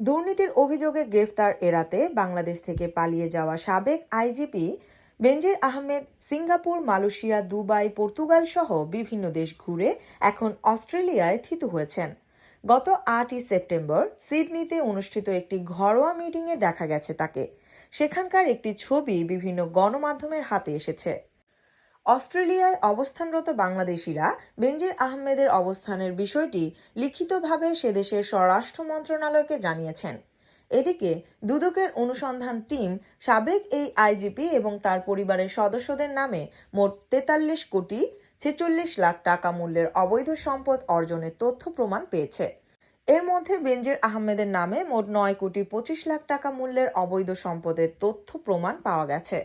দুর্নীতির অভিযোগে গ্রেফতার এড়াতে বাংলাদেশ থেকে পালিয়ে যাওয়া সাবেক IGP Benazir Ahmed Singapore, Malaysia, Dubai, Portugal সহ বিভিন্ন দেশ ঘুরে এখন অস্ট্রেলিয়ায় থিতু হয়েছেন। গত আটই সেপ্টেম্বর সিডনিতে অনুষ্ঠিত একটি ঘরোয়া মিটিংয়ে দেখা গেছে তাকে। সেখানকার একটি ছবি বিভিন্ন গণমাধ্যমের হাতে এসেছে। অস্ট্রেলিয়ায় অবস্থানরত বাংলাদেশিরা বেনজির আহমেদের অবস্থানের বিষয়টি লিখিতভাবে সে দেশের স্বরাষ্ট্র মন্ত্রণালয়কে জানিয়েছেন। এদিকে, দুদকের অনুসন্ধান টিম সাবেক এই আইজিপি এবং তার পরিবারের সদস্যদের নামে মোট তেতাল্লিশ কোটি ছেচল্লিশ লাখ টাকা মূল্যের অবৈধ সম্পদ অর্জনের তথ্য প্রমাণ পেয়েছে। এর মধ্যে বেনজির আহমেদের নামে মোট নয় কোটি পঁচিশ লাখ টাকা মূল্যের অবৈধ সম্পদের তথ্য প্রমাণ পাওয়া গেছে।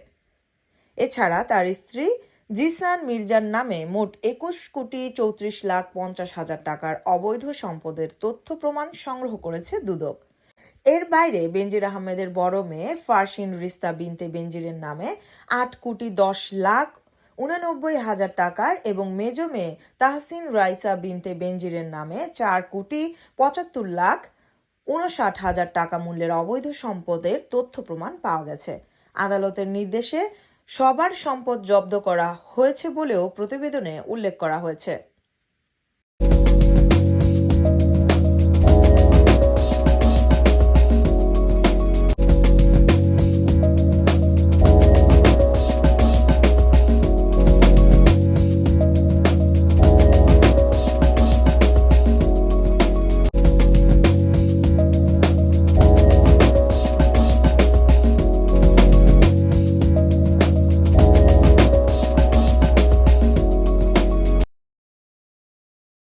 এছাড়া তার স্ত্রী জিসান মির্জার নামে মোট একুশ কোটি চৌত্রিশ লাখ পঞ্চাশ হাজার টাকার অবৈধ সম্পদের তথ্য প্রমাণ সংগ্রহ করেছে দুদক। এর বাইরে বেনজির আহমেদের বড় মেয়ে ফারসিন রিস্তা বিনতে বেনজিরের নামে আট কোটি দশ লাখ উনানব্বই হাজার টাকার এবং মেজ মেয়ে তাহসিন রাইসা বিনতে বেনজিরের নামে চার কোটি পঁচাত্তর লাখ উনষাট হাজার টাকা মূল্যের অবৈধ সম্পদের তথ্য প্রমাণ পাওয়া গেছে। আদালতের নির্দেশে সবার সম্পদ জব্দ করা হয়েছে বলেও প্রতিবেদনে উল্লেখ করা হয়েছে।